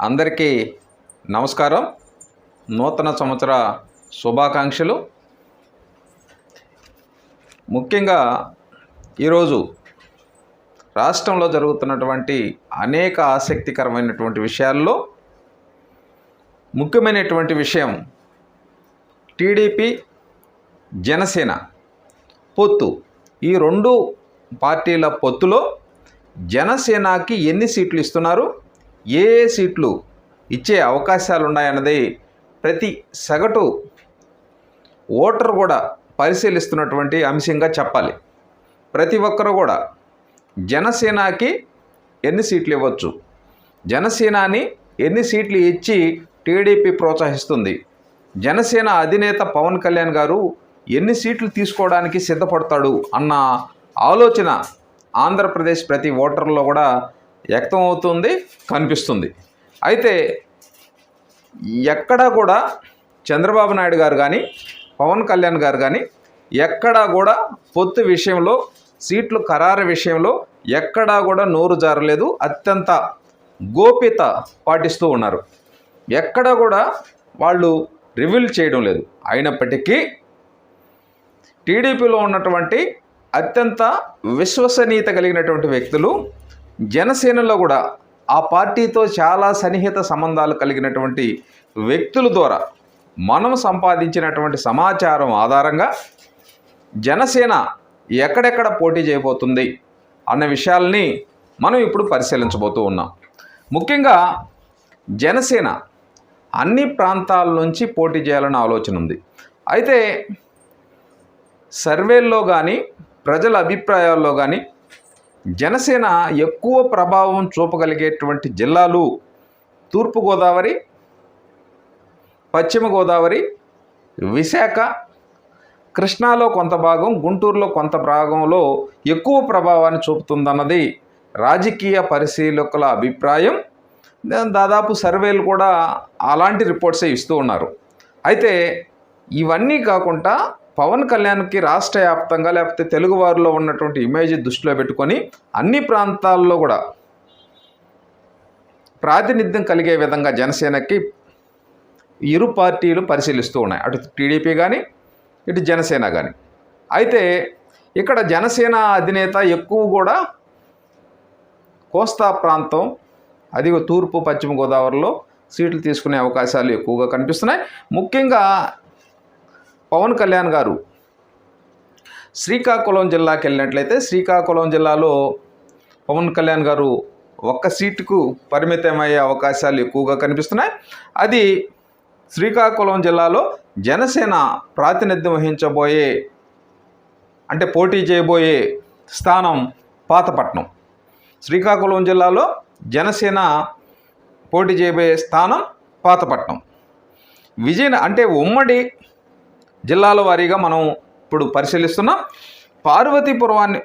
అందరికీ నమస్కారం. నూతన సంవత్సర శుభాకాంక్షలు. ముఖ్యంగా ఈరోజు రాష్ట్రంలో జరుగుతున్నటువంటి అనేక ఆసక్తికరమైనటువంటి విషయాల్లో ముఖ్యమైనటువంటి విషయం టీడీపీ జనసేన పొత్తు. ఈ రెండు పార్టీల పొత్తులో జనసేనకి ఎన్ని సీట్లు ఇస్తున్నారు? ఏ సీట్లు ఇచ్చే అవకాశాలు ఉన్నాయన్నది ప్రతి సగటు ఓటర్ కూడా పరిశీలిస్తున్నటువంటి అంశంగా చెప్పాలి. ప్రతి ఒక్కరు కూడా జనసేనకి ఎన్ని సీట్లు ఇవ్వచ్చు? జనసేనాని ఎన్ని సీట్లు ఇచ్చి టీడీపీ ప్రోత్సహిస్తుంది? జనసేన అధినేత పవన్ కళ్యాణ్ గారు ఎన్ని సీట్లు తీసుకోవడానికి సిద్ధపడతాడు అన్న ఆలోచన ఆంధ్రప్రదేశ్ ప్రతి ఓటర్లో కూడా వ్యక్తం అవుతుంది కనిపిస్తుంది. అయితే ఎక్కడా కూడా చంద్రబాబు నాయుడు గారు కానీ పవన్ కళ్యాణ్ గారు కానీ ఎక్కడా కూడా పొత్తు విషయంలో సీట్లు ఖరారు విషయంలో ఎక్కడా కూడా నోరు జారలేదు. అత్యంత గోప్యత పాటిస్తూ ఉన్నారు. ఎక్కడా కూడా వాళ్ళు రివీల్ చేయడం లేదు. అయినప్పటికీ టీడీపీలో ఉన్నటువంటి అత్యంత విశ్వసనీయత కలిగినటువంటి వ్యక్తులు జనసేనలో కూడా ఆ పార్టీతో చాలా సన్నిహిత సంబంధాలు కలిగినటువంటి వ్యక్తుల ద్వారా మనం సంపాదించినటువంటి సమాచారం ఆధారంగా జనసేన ఎక్కడెక్కడ పోటీ చేయబోతుంది అన్న విషయాల్ని మనం ఇప్పుడు పరిశీలించబోతూ ఉన్నాం. ముఖ్యంగా జనసేన అన్ని ప్రాంతాల నుంచి పోటీ చేయాలన్న ఆలోచన ఉంది. అయితే సర్వేల్లో కానీ ప్రజల అభిప్రాయాల్లో కానీ జనసేన ఎక్కువ ప్రభావం చూపగలిగేటువంటి జిల్లాలు తూర్పుగోదావరి పశ్చిమ గోదావరి విశాఖ కృష్ణాలో కొంత భాగం గుంటూరులో కొంత భాగంలో ఎక్కువ ప్రభావాన్ని చూపుతుందన్నది రాజకీయ పరిశీలకుల అభిప్రాయం. దాదాపు సర్వేలు కూడా అలాంటి రిపోర్ట్సే ఇస్తూ ఉన్నారు. అయితే ఇవన్నీ కాకుండా పవన్ కళ్యాణ్కి రాష్ట్ర వ్యాప్తంగా లేకపోతే తెలుగువారిలో ఉన్నటువంటి ఇమేజ్ దృష్టిలో పెట్టుకొని అన్ని ప్రాంతాల్లో కూడా ప్రాతినిధ్యం కలిగే విధంగా జనసేనకి ఇరు పార్టీలు పరిశీలిస్తూ ఉన్నాయి. అటు టీడీపీ కానీ ఇటు జనసేన కానీ అయితే ఇక్కడ జనసేన అధినేత ఎక్కువ కూడా కోస్తా ప్రాంతం అది తూర్పు పశ్చిమ గోదావరిలో సీట్లు తీసుకునే అవకాశాలు ఎక్కువగా కనిపిస్తున్నాయి. ముఖ్యంగా పవన్ కళ్యాణ్ గారు శ్రీకాకుళం జిల్లాకి వెళ్ళినట్లయితే శ్రీకాకుళం జిల్లాలో పవన్ కళ్యాణ్ గారు ఒక్క సీటుకు పరిమితమయ్యే అవకాశాలు ఎక్కువగా కనిపిస్తున్నాయి. అది శ్రీకాకుళం జిల్లాలో జనసేన ప్రాతినిధ్యం వహించబోయే అంటే పోటీ చేయబోయే స్థానం పాతపట్నం. శ్రీకాకుళం జిల్లాలో జనసేన పోటీ చేయబోయే స్థానం పాతపట్నం. విజయన అంటే ఉమ్మడి జిల్లాల వారీగా మనం ఇప్పుడు పరిశీలిస్తున్నాం. పార్వతీపురాన్ని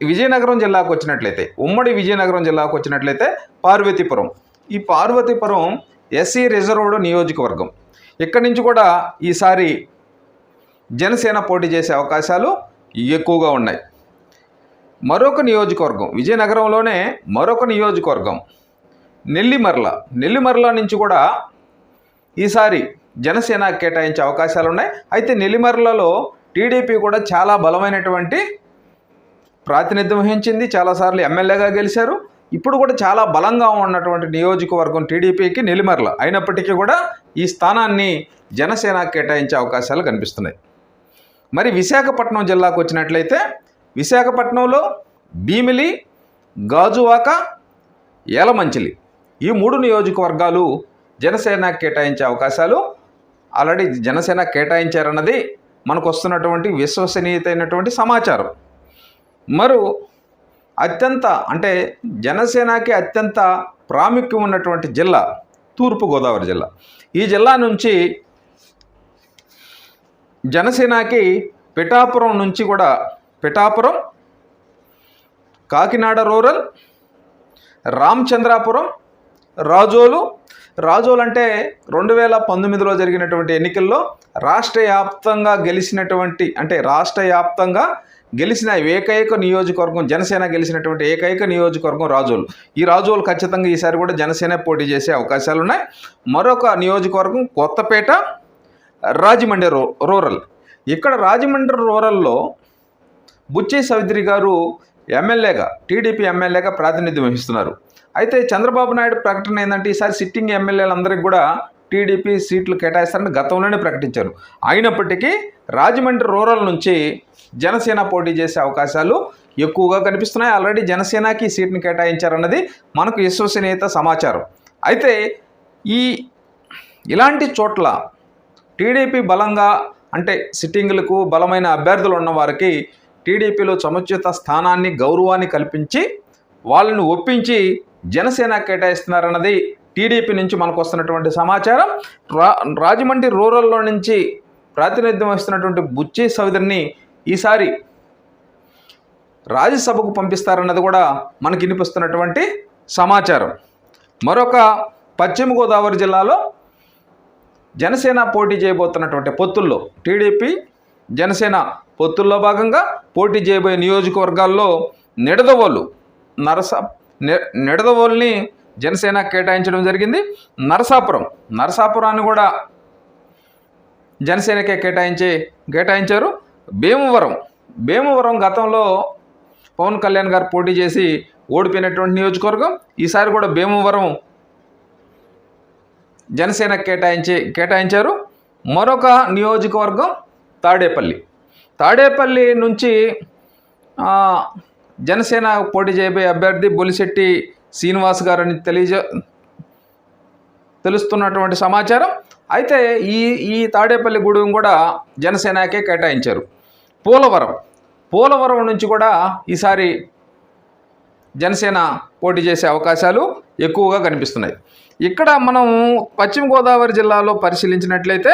విజయనగరం జిల్లాకు వచ్చినట్లయితే ఉమ్మడి విజయనగరం జిల్లాకు వచ్చినట్లయితే పార్వతీపురం ఈ పార్వతీపురం ఎస్సీ రిజర్వ్డ్ నియోజకవర్గం. ఇక్కడి నుంచి కూడా ఈసారి జనసేన పోటీ చేసే అవకాశాలు ఎక్కువగా ఉన్నాయి. మరొక నియోజకవర్గం విజయనగరంలోనే మరొక నియోజకవర్గం. నెల్లిమర్ల నెల్లిమర్ల నుంచి కూడా ఈసారి జనసేన కేటాయించే అవకాశాలు ఉన్నాయి అయితే నెల్లిమర్లలో టీడీపీ కూడా చాలా బలమైనటువంటి ప్రాతినిధ్యం వహించింది. చాలాసార్లు ఎమ్మెల్యేగా గెలిచారు. ఇప్పుడు కూడా చాలా బలంగా ఉన్నటువంటి నియోజకవర్గం టీడీపీకి నెల్లిమర్ల అయినప్పటికీ కూడా ఈ స్థానాన్ని జనసేన కేటాయించే అవకాశాలు కనిపిస్తున్నాయి. మరి విశాఖపట్నం జిల్లాకు వచ్చినట్లయితే విశాఖపట్నంలో భీమిలి గాజువాక ఏలమంచిలి ఈ మూడు నియోజకవర్గాలు జనసేన కేటాయించే అవకాశాలు ఆల్రెడీ జనసేన కేటాయించారన్నది మనకు వస్తున్నటువంటి విశ్వసనీయతైనటువంటి సమాచారం. మరో అత్యంత అంటే జనసేనకి అత్యంత ప్రాముఖ్యం ఉన్నటువంటి జిల్లా తూర్పుగోదావరి జిల్లా. ఈ జిల్లా నుంచి జనసేనకి పిఠాపురం నుంచి కూడా పిఠాపురం కాకినాడ రూరల్ రామచంద్రాపురం రాజోలు రాజోలు అంటే రెండు వేల పంతొమ్మిదిలో జరిగినటువంటి ఎన్నికల్లో రాష్ట్ర వ్యాప్తంగా గెలిచినటువంటి అంటే రాష్ట్ర వ్యాప్తంగా గెలిచిన ఏకైక నియోజకవర్గం జనసేన గెలిచినటువంటి ఏకైక నియోజకవర్గం రాజోలు. ఈ రాజోలు ఖచ్చితంగా ఈసారి కూడా జనసేన పోటీ చేసే అవకాశాలు ఉన్నాయి మరొక నియోజకవర్గం కొత్తపేట రాజమండ్రి రూ రూరల్. ఇక్కడ రాజమండ్రి రూరల్లో బుచ్చే సవిత్రి గారు ఎమ్మెల్యేగా టీడీపీ ఎమ్మెల్యేగా ప్రాతినిధ్యం వహిస్తున్నారు. అయితే చంద్రబాబు నాయుడు ప్రకటన ఏంటంటే ఈసారి సిట్టింగ్ ఎమ్మెల్యేలందరికీ కూడా టీడీపీ సీట్లు కేటాయిస్తారని గతంలోనే ప్రకటించారు. అయినప్పటికీ రాజమండ్రి రూరల్ నుంచి జనసేన పోటీ చేసే అవకాశాలు ఎక్కువగా కనిపిస్తున్నాయి. ఆల్రెడీ జనసేనకి సీట్ని కేటాయించారన్నది మనకు విశ్వసనీయత సమాచారం. అయితే ఈ ఇలాంటి చోట్ల టీడీపీ బలంగా అంటే సిట్టింగులకు బలమైన అభ్యర్థులు ఉన్న వారికి టీడీపీలో సముచిత స్థానాన్ని గౌరవాన్ని కల్పించి వాళ్ళని ఒప్పించి జనసేన కేటాయిస్తున్నారన్నది టీడీపీ నుంచి మనకు వస్తున్నటువంటి సమాచారం. రా రాజమండ్రి రూరల్లో నుంచి ప్రాతినిధ్యం వస్తున్నటువంటి బుచ్చి సవిదర్ని ఈసారి రాజ్యసభకు పంపిస్తారన్నది కూడా మనకి వినిపిస్తున్నటువంటి సమాచారం. మరొక పశ్చిమ గోదావరి జిల్లాలో జనసేన పోటీ చేయబోతున్నటువంటి పొత్తుల్లో టీడీపీ జనసేన పొత్తుల్లో భాగంగా పోటీ చేయబోయే నియోజకవర్గాల్లో నిడదవోలు నరస నిడదవోల్ని జనసేన కేటాయించడం జరిగింది. నరసాపురం నరసాపురాన్ని కూడా జనసేనకే కేటాయించి కేటాయించారు. భీమవరం భీమవరం గతంలో పవన్ కళ్యాణ్ గారు పోటీ చేసి ఓడిపోయినటువంటి నియోజకవర్గం. ఈసారి కూడా భీమవరం జనసేన కేటాయించి కేటాయించారు. మరొక నియోజకవర్గం తాడేపల్లి. తాడేపల్లి నుంచి జనసేన పోటీ చేయబోయే అభ్యర్థి బొలిశెట్టి శ్రీనివాస్ గారని తెలియజే తెలుస్తున్నటువంటి సమాచారం. అయితే ఈ ఈ తాడేపల్లి గూడెం కూడా జనసేనకే కేటాయించారు. పోలవరం. పోలవరం నుంచి కూడా ఈసారి జనసేన పోటీ చేసే అవకాశాలు ఎక్కువగా కనిపిస్తున్నాయి. ఇక్కడ మనం పశ్చిమ గోదావరి జిల్లాలో పరిశీలించినట్లయితే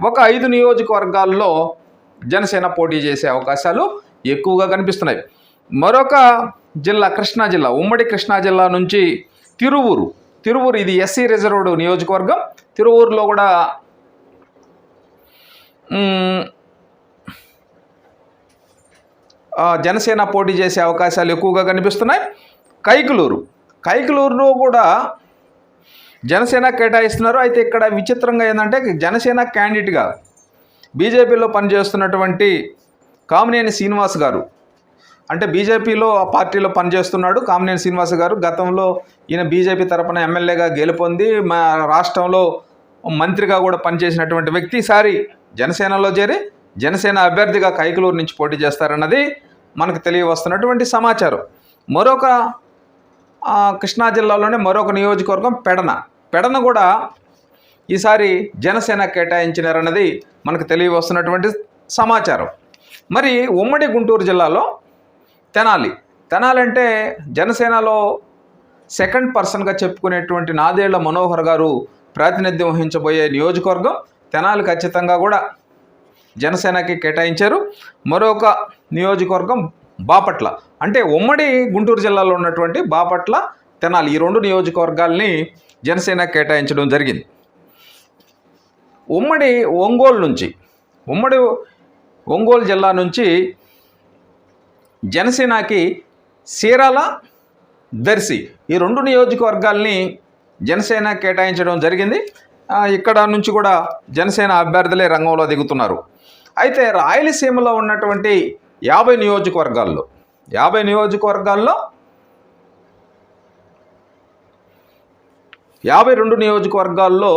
ఒక ఐదు నియోజకవర్గాల్లో జనసేన పోటీ చేసే అవకాశాలు ఎక్కువగా కనిపిస్తున్నాయి. మరొక జిల్లా కృష్ణా జిల్లా ఉమ్మడి కృష్ణా జిల్లా నుంచి తిరువూరు. తిరువూరు ఇది ఎస్సీ రిజర్వ్డ్ నియోజకవర్గం. తిరువూరులో కూడా జనసేన పోటీ చేసే అవకాశాలు ఎక్కువగా కనిపిస్తున్నాయి. కైకలూరు. కైకలూరులో కూడా జనసేన కేటాయిస్తున్నారు. అయితే ఇక్కడ విచిత్రంగా ఏంటంటే జనసేన క్యాండిడేట్గా బీజేపీలో పనిచేస్తున్నటువంటి కామినేని శ్రీనివాస్ గారు అంటే బీజేపీలో ఆ పార్టీలో పనిచేస్తున్నాడు కామినేని శ్రీనివాస్ గారు. గతంలో ఈయన బీజేపీ తరపున ఎమ్మెల్యేగా గెలుపొంది మా రాష్ట్రంలో మంత్రిగా కూడా పనిచేసినటువంటి వ్యక్తి. ఈసారి జనసేనలో చేరి జనసేన అభ్యర్థిగా కైకలూరు నుంచి పోటీ చేస్తారన్నది మనకు తెలియవస్తున్నటువంటి సమాచారం. మరొక కృష్ణా జిల్లాలోనే మరొక నియోజకవర్గం పెడన. పెడన కూడా ఈసారి జనసేన కేటాయించినారన్నది మనకు తెలియవస్తున్నటువంటి సమాచారం. మరి ఉమ్మడి గుంటూరు జిల్లాలో తెనాలి. తెనాలి అంటే జనసేనలో సెకండ్ పర్సన్గా చెప్పుకునేటువంటి నాదేళ్ళ మనోహర్ గారు ప్రాతినిధ్యం వహించబోయే నియోజకవర్గం తెనాలి ఖచ్చితంగా కూడా జనసేనకి కేటాయించారు. మరొక నియోజకవర్గం బాపట్ల. అంటే ఉమ్మడి గుంటూరు జిల్లాలో ఉన్నటువంటి బాపట్ల తెనాలి ఈ రెండు నియోజకవర్గాల్ని జనసేన కేటాయించడం జరిగింది. ఉమ్మడి ఒంగోలు నుంచి ఉమ్మడి ఒంగోలు జిల్లా నుంచి జనసేనకి చీరాల దర్శి ఈ రెండు నియోజకవర్గాల్ని జనసేన కేటాయించడం జరిగింది. ఇక్కడ నుంచి కూడా జనసేన అభ్యర్థులే రంగంలో దిగుతున్నారు. అయితే రాయలసీమలో ఉన్నటువంటి యాభై నియోజకవర్గాల్లో యాభై నియోజకవర్గాల్లో యాభై రెండు నియోజకవర్గాల్లో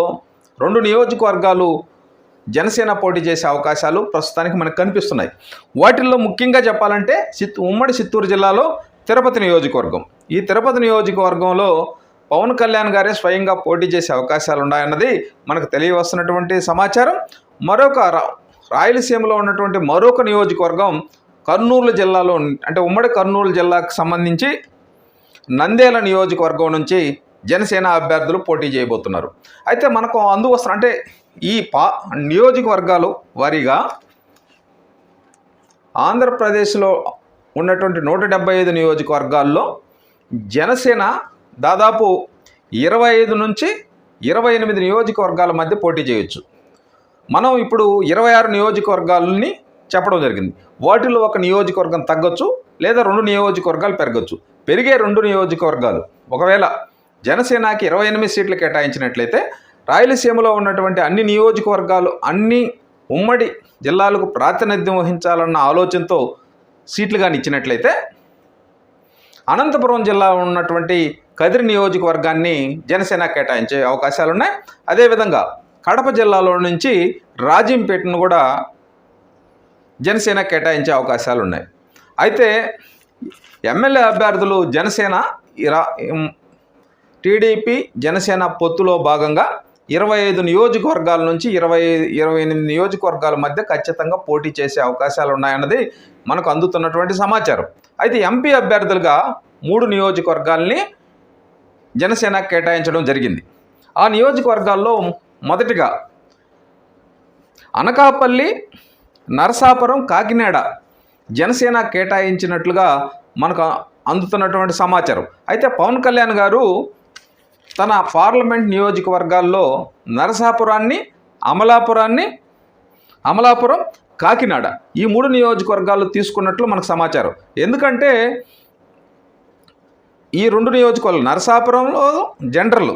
రెండు నియోజకవర్గాలు జనసేన పోటీ చేసే అవకాశాలు ప్రస్తుతానికి మనకు కనిపిస్తున్నాయి. వాటిల్లో ముఖ్యంగా చెప్పాలంటే చిత్ ఉమ్మడి చిత్తూరు జిల్లాలో తిరుపతి నియోజకవర్గం. ఈ తిరుపతి నియోజకవర్గంలో పవన్ కళ్యాణ్ గారే స్వయంగా పోటీ చేసే అవకాశాలు ఉన్నాయన్నది మనకు తెలియవస్తున్నటువంటి సమాచారం. మరొక రాయలసీమలో ఉన్నటువంటి మరొక నియోజకవర్గం కర్నూలు జిల్లాలో అంటే ఉమ్మడి కర్నూలు జిల్లాకు సంబంధించి నందేల నియోజకవర్గం నుంచి జనసేన అభ్యర్థులు పోటీ చేయబోతున్నారు. అయితే మనకు అందువస్తున్న అంటే ఈ పా నియోజకవర్గాలు వారీగా ఆంధ్రప్రదేశ్లో ఉన్నటువంటి నూట డెబ్బై ఐదు నియోజకవర్గాల్లో జనసేన దాదాపు ఇరవై ఐదు నుంచి ఇరవై ఎనిమిది నియోజకవర్గాల మధ్య పోటీ చేయొచ్చు. మనం ఇప్పుడు ఇరవై ఆరు నియోజకవర్గాలని చెప్పడం జరిగింది. వాటిలో ఒక నియోజకవర్గం తగ్గొచ్చు లేదా రెండు నియోజకవర్గాలు పెరగచ్చు. పెరిగే రెండు నియోజకవర్గాలు. ఒకవేళ జనసేనకి ఇరవై ఎనిమిది సీట్లు కేటాయించినట్లయితే రాయలసీమలో ఉన్నటువంటి అన్ని నియోజకవర్గాలు అన్ని ఉమ్మడి జిల్లాలకు ప్రాతినిధ్యం వహించాలన్న ఆలోచనతో సీట్లు కానీ ఇచ్చినట్లయితే అనంతపురం జిల్లా ఉన్నటువంటి కదిరి నియోజకవర్గాన్ని జనసేన కేటాయించే అవకాశాలు ఉన్నాయి అదేవిధంగా కడప జిల్లాలో నుంచి రాజంపేటను కూడా జనసేన కేటాయించే అవకాశాలు ఉన్నాయి అయితే ఎమ్మెల్యే అభ్యర్థులు జనసేన ఇరా- టీడీపీ జనసేన పొత్తులో భాగంగా ఇరవై ఐదు నియోజకవర్గాల నుంచి ఇరవై ఇరవై ఎనిమిది నియోజకవర్గాల మధ్య ఖచ్చితంగా పోటీ చేసే అవకాశాలు ఉన్నాయన్నది మనకు అందుతున్నటువంటి సమాచారం. అయితే ఎంపీ అభ్యర్థులుగా మూడు నియోజకవర్గాల్ని జనసేన కేటాయించడం జరిగింది. ఆ నియోజకవర్గాల్లో మొదటిగా అనకాపల్లి నరసాపురం కాకినాడ జనసేన కేటాయించినట్లుగా మనకు అందుతున్నటువంటి సమాచారం. అయితే పవన్ కళ్యాణ్ గారు తన పార్లమెంట్ నియోజకవర్గాల్లో నరసాపురాన్ని అమలాపురాన్ని అమలాపురం కాకినాడ ఈ మూడు నియోజకవర్గాలు తీసుకున్నట్లు మనకు సమాచారం. ఎందుకంటే ఈ రెండు నియోజకవర్గాలు నరసాపురంలో జనరల్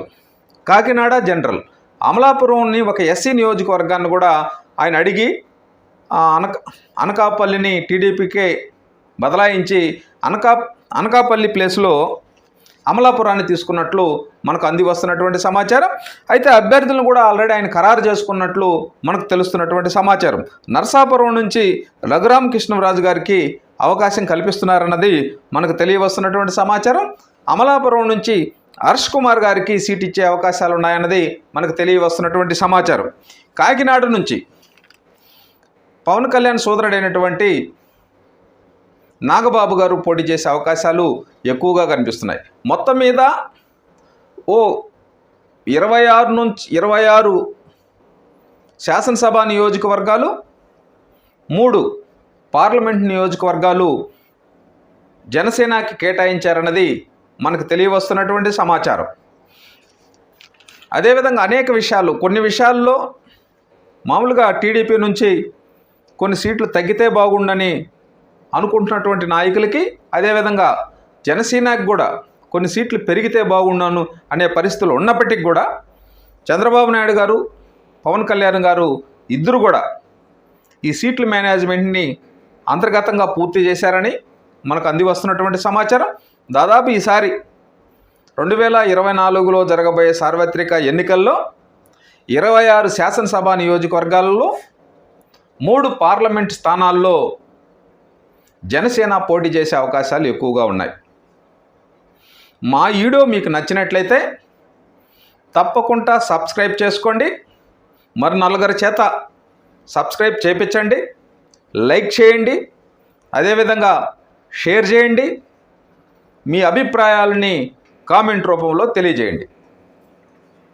కాకినాడ జనరల్. అమలాపురంని ఒక ఎస్సీ నియోజకవర్గాన్ని కూడా ఆయన అడిగి అనక అనకాపల్లిని టీడీపీకే బదలాయించి అనకా అనకాపల్లి ప్లేస్లో అమలాపురాన్ని తీసుకున్నట్లు మనకు అంది వస్తున్నటువంటి సమాచారం. అయితే అభ్యర్థులను కూడా ఆల్రెడీ ఆయన ఖరారు చేసుకున్నట్లు మనకు తెలుస్తున్నటువంటి సమాచారం. నర్సాపురం నుంచి రఘురామ కృష్ణరాజు గారికి అవకాశం కల్పిస్తున్నారన్నది మనకు తెలియవస్తున్నటువంటి సమాచారం. అమలాపురం నుంచి హర్ష్ కుమార్ గారికి సీట్ ఇచ్చే అవకాశాలు ఉన్నాయన్నది మనకు తెలియవస్తున్నటువంటి సమాచారం. కాకినాడ నుంచి పవన్ కళ్యాణ్ సోదరుడైనటువంటి నాగబాబు గారు పోటీ చేసే అవకాశాలు ఎక్కువగా కనిపిస్తున్నాయి. మొత్తం మీద ఓ ఇరవై ఆరు నుంచి ఇరవై ఆరు శాసనసభ నియోజకవర్గాలు మూడు పార్లమెంట్ నియోజకవర్గాలు జనసేనకి కేటాయించారన్నది మనకు తెలియవస్తున్నటువంటి సమాచారం. అదేవిధంగా అనేక విషయాలు కొన్ని విషయాల్లో మామూలుగా టీడీపీ నుంచి కొన్ని సీట్లు తగ్గితే బాగుండని అనుకుంటున్నటువంటి నాయకులకి అదేవిధంగా జనసేనకి కూడా కొన్ని సీట్లు పెరిగితే బాగుండాను అనే పరిస్థితులు ఉన్నప్పటికీ కూడా చంద్రబాబు నాయుడు గారు పవన్ కళ్యాణ్ గారు ఇద్దరు కూడా ఈ సీట్ల మేనేజ్మెంట్ని అంతర్గతంగా పూర్తి చేశారని మనకు అంది వస్తున్నటువంటి సమాచారం. దాదాపు ఈసారి రెండు వేల ఇరవై నాలుగులో జరగబోయే సార్వత్రిక ఎన్నికల్లో ఇరవై ఆరు శాసనసభ నియోజకవర్గాలలో మూడు పార్లమెంట్ స్థానాల్లో జనసేన పోటీ చేసే అవకాశాలు ఎక్కువగా ఉన్నాయి. మా వీడియో మీకు నచ్చినట్లయితే తప్పకుండా సబ్స్క్రైబ్ చేసుకోండి. మరి నలుగురి చేత సబ్స్క్రైబ్ చేయించండి లైక్ చేయండి. అదేవిధంగా షేర్ చేయండి. మీ అభిప్రాయాలని కామెంట్ రూపంలో తెలియజేయండి.